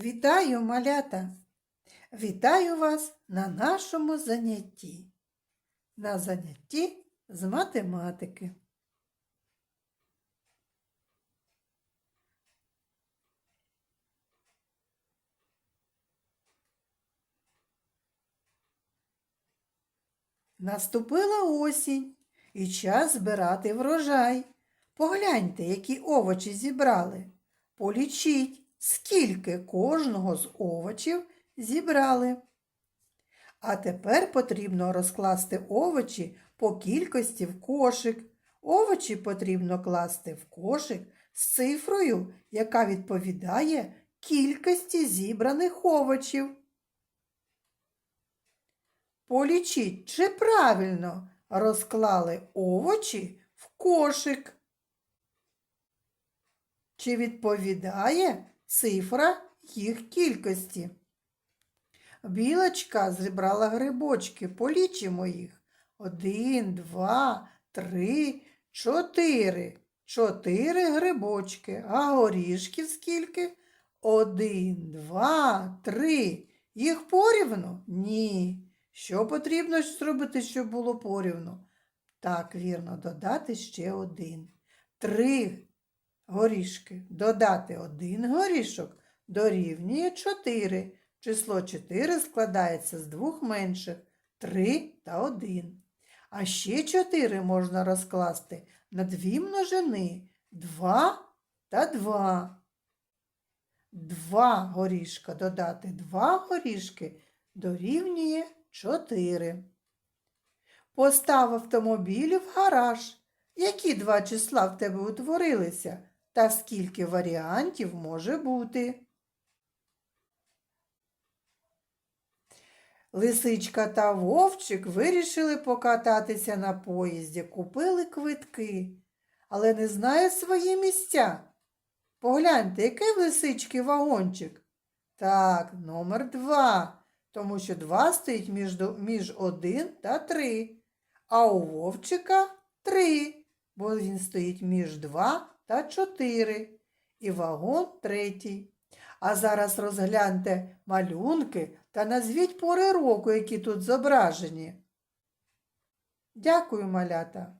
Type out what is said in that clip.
Вітаю, малята! Вітаю вас на нашому занятті. На занятті з математики. Наступила осінь і час збирати врожай. Погляньте, які овочі зібрали. Полічіть, скільки кожного з овочів зібрали. А тепер потрібно розкласти овочі по кількості в кошик. Овочі потрібно класти в кошик з цифрою, яка відповідає кількості зібраних овочів. Полічіть, чи правильно розклали овочі в кошик. Чи відповідає цифра їх кількості? Білочка зібрала грибочки, полічимо їх. Один, два, три, чотири. Чотири грибочки. А горішків скільки? Один, два, три. Їх порівну? Ні. Що потрібно зробити, щоб було порівну? Так, вірно, додати ще один. Три горішки. Додати один горішок дорівнює 4. Число 4 складається з двох менших 3 та 1. А ще 4 можна розкласти на дві множини 2 та 2. Два горішка додати два горішки дорівнює 4. Постав автомобіль в гараж. Які два числа в тебе утворилися? Та скільки варіантів може бути? Лисичка та вовчик вирішили покататися на поїзді, купили квитки, але не знають свої місця. Погляньте, який в лисички вагончик? Так, номер два, тому що два стоїть між, між один та три, а у вовчика три, бо він стоїть між два та чотири. І вагон третій. А зараз розгляньте малюнки та назвіть пори року, які тут зображені. Дякую, малята.